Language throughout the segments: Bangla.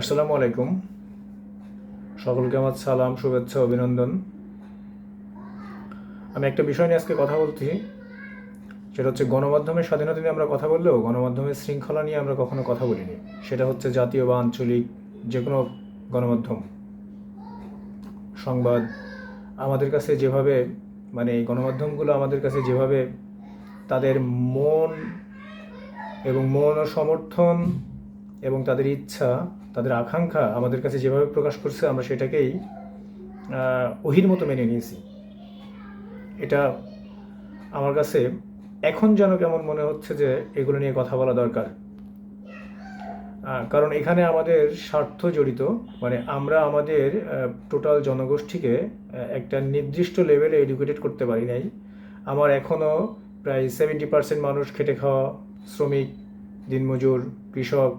আসসালামু আলাইকুম। সকলকে আমার সালাম, শুভেচ্ছা, অভিনন্দন। আমি একটা বিষয় নিয়ে আজকে কথা বলছি, সেটা হচ্ছে গণমাধ্যমের স্বাধীনতা নিয়ে আমরা কথা বললেও গণমাধ্যমের শৃঙ্খলা নিয়ে আমরা কখনো কথা বলিনি। সেটা হচ্ছে জাতীয় বা আঞ্চলিক যে কোনো গণমাধ্যম, সংবাদ, আমাদের কাছে যেভাবে মানে এই গণমাধ্যমগুলো আমাদের কাছে যেভাবে তাদের মন এবং মন ও সমর্থন এবং তাদের ইচ্ছা তাদের আকাঙ্ক্ষা আমাদের কাছে যেভাবে প্রকাশ করছে, আমরা সেটাকেই ওহির মতো মেনে নিয়েছি। এটা আমার কাছে এখন যেন কেমন মনে হচ্ছে যে এগুলো নিয়ে কথা বলা দরকার। কারণ এখানে আমাদের স্বার্থ জড়িত মানে আমরা আমাদের টোটাল জনগোষ্ঠীকে একটা নির্দিষ্ট লেভেলে এডুকেটেড করতে পারি নাই। আমার এখনও প্রায় সেভেন্টি পার্সেন্ট মানুষ খেটে খাওয়া শ্রমিক, দিনমজুর, কৃষক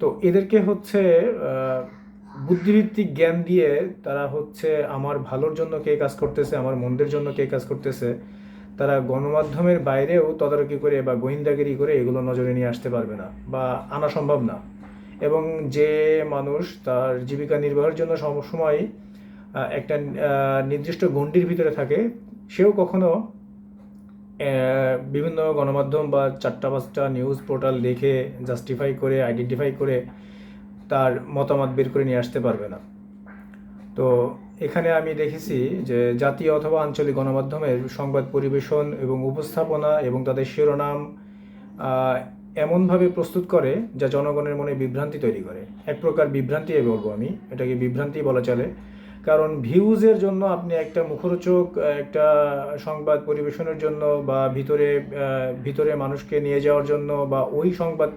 তো এদেরকে হচ্ছে বুদ্ধিভিত্তিক জ্ঞান দিয়ে তারা হচ্ছে আমার ভালোর জন্য কে কাজ করতেছে, আমার মন্দের জন্য কে কাজ করতেছে, তারা গণমাধ্যমের বাইরেও তদারকি করে বা গোয়েন্দাগিরি করে এগুলো নজরে নিয়ে আসতে পারবে না বা আনা সম্ভব না। এবং যে মানুষ তার জীবিকা নির্বাহের জন্য সবসময় একটা নির্দিষ্ট গণ্ডির ভিতরে থাকে, সেও কখনো বিভিন্ন গণমাধ্যম বা চারটা পাঁচটা নিউজ পোর্টাল দেখে জাস্টিফাই করে আইডেন্টিফাই করে তার মতামত বের করে নিয়ে আসতে পারবে না। তো এখানে আমি দেখেছি যে জাতীয় অথবা আঞ্চলিক গণমাধ্যমের সংবাদ পরিবেশন এবং উপস্থাপনা এবং তাদের শিরোনাম এমনভাবে প্রস্তুত করে যা জনগণের মনে বিভ্রান্তি তৈরি করে। এক প্রকার বিভ্রান্তি বলব আমি। এটাকে বিভ্রান্তি বলা চলে। কারণ ভিউজের জন্য আপনি একটা মুখরোচক একটা সংবাদ পরিবেশনের জন্য বা ভিতরে ভিতরে মানুষকে নিয়ে যাওয়ার জন্য বা ওই সংবাদ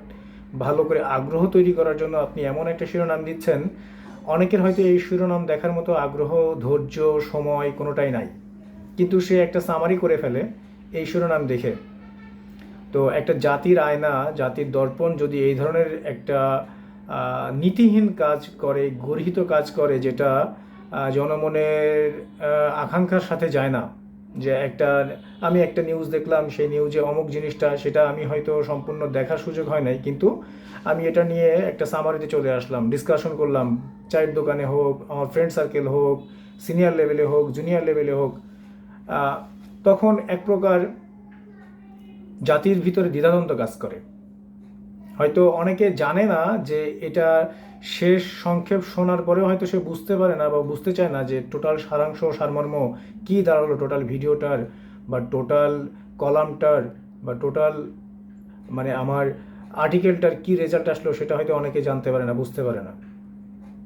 ভালো করে আগ্রহ তৈরি করার জন্য আপনি এমন একটা শিরোনাম দিচ্ছেন, অনেকের হয়তো এই শিরোনাম দেখার মতো আগ্রহ, ধৈর্য, সময় কোনোটাই নাই। কিন্তু সে একটা সামারি করে ফেলে এই শিরোনাম দেখে। তো একটা জাতির আয়না, জাতির দর্পণ যদি এই ধরনের একটা নীতিহীন কাজ করে, গর্হিত কাজ করে যেটা জনমনের আকাঙ্ক্ষার সাথে যায় না। যে একটা, আমি একটা নিউজ দেখলাম, সেই নিউজে অমুক জিনিসটা, সেটা আমি হয়তো সম্পূর্ণ দেখার সুযোগ হয় নাই, কিন্তু আমি এটা নিয়ে একটা সামারিতে চলে আসলাম ডিসকাশন করলাম, চায়ের দোকানে হোক, আমার ফ্রেন্ড সার্কেল হোক সিনিয়র লেভেলে হোক জুনিয়র লেভেলে হোক তখন এক প্রকার জাতির ভিতরে দ্বিধাদ্বন্দ্ব কাজ করে। হয়তো অনেকে জানে না যে এটা শেষ সংক্ষেপ শোনার পরেও হয়তো সে বুঝতে পারে না বা বুঝতে চায় না যে টোটাল সারাংশ সারমর্ম কী দাঁড়াল, টোটাল ভিডিওটার বা টোটাল কলামটার বা টোটাল মানে আমার আর্টিকেলটার কি রেজাল্ট আসলো সেটা হয়তো অনেকে জানতে পারে না, বুঝতে পারে না।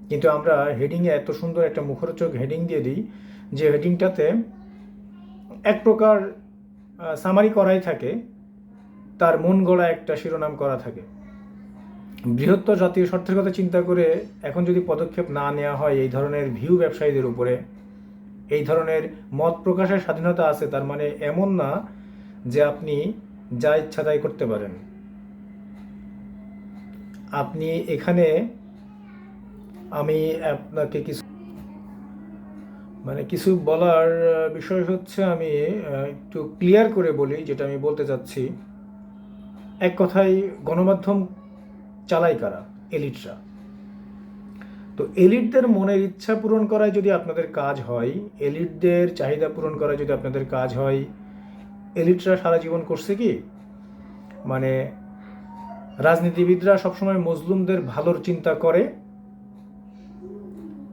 কিন্তু আমরা হেডিংয়ে এত সুন্দর একটা মুখরোচক হেডিং দিয়ে দিই যে হেডিংটাতে এক প্রকার সামারি করাই থাকে, তার মন গড়া একটা শিরোনাম করা থাকে। বৃহত্তর জাতীয় স্বার্থের কথা চিন্তা করে এখন যদি পদক্ষেপ না নেওয়া হয় এই ধরনের ভিউ ব্যবসায়ীদের উপরে, এই ধরনের মত প্রকাশের স্বাধীনতা আছে, তার মানে এমন না যে আপনি যা ইচ্ছা তাই করতে পারেন। আপনি এখানে আমি আপনাকে কিছু মানে কিছু বলার বিষয় হচ্ছে আমি একটু ক্লিয়ার করে বলি, যেটা আমি বলতে চাচ্ছি। এক কথায় গণমাধ্যম চালাই কারা? এলিটরা। তো এলিটদের মনের ইচ্ছা পূরণ করায় যদি আপনাদের কাজ হয়, এলিটদের চাহিদা পূরণ করায় যদি আপনাদের কাজ হয়, এলিটরা সারা জীবন করছে কি? মানে রাজনীতিবিদরা সবসময় মজলুমদের ভালোর চিন্তা করে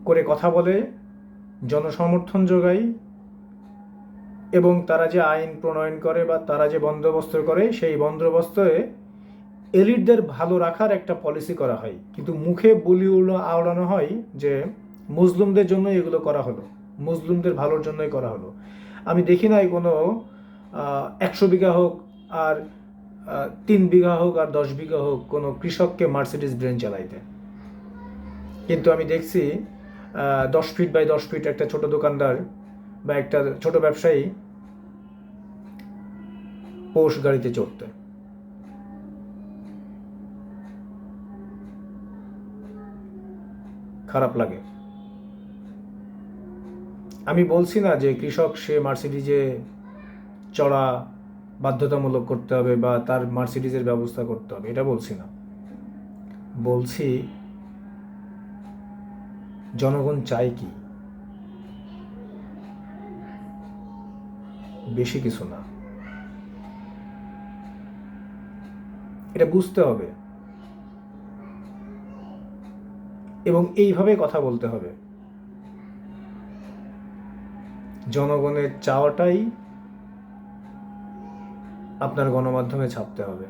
করে কথা বলে, জনসমর্থন যোগায় এবং তারা যে আইন প্রণয়ন করে বা তারা যে বন্দোবস্ত করে, সেই বন্দোবস্তে এলিটদের ভালো রাখার একটা পলিসি করা হয়। কিন্তু মুখে বলি উড়ো- আওড়ানো হয় যে, মুসলিমদের জন্য এগুলো করা হলো। মুসলিমদের ভালোর জন্যই করা হলো। আমি দেখি নাই কোনো একশো বিঘা হোক আর তিন বিঘা হোক আর দশ বিঘা হোক কোনো কৃষককে মার্সিডিস ব্রেন চালাইতে কিন্তু আমি দেখছি দশ ফিট বাই দশ ফিট একটা ছোট দোকানদার বা একটা ছোট ব্যবসায়ী পোষ গাড়িতে চড়তে। খারাপ লাগে। আমি বলছি না যে কৃষক সে মার্সিডিজে চড়া বাধ্যতামূলক করতে হবে বা তার মার্সিডিজের ব্যবস্থা করতে হবে, এটা বলছি না। বলছি, জনগণ চায় কি? বেশি কিছু না। এটা বুঝতে হবে। এবং এইভাবে কথা বলতে হবে। জনগণের চাওয়াটাই আপনার গণমাধ্যমে ছাপতে হবে।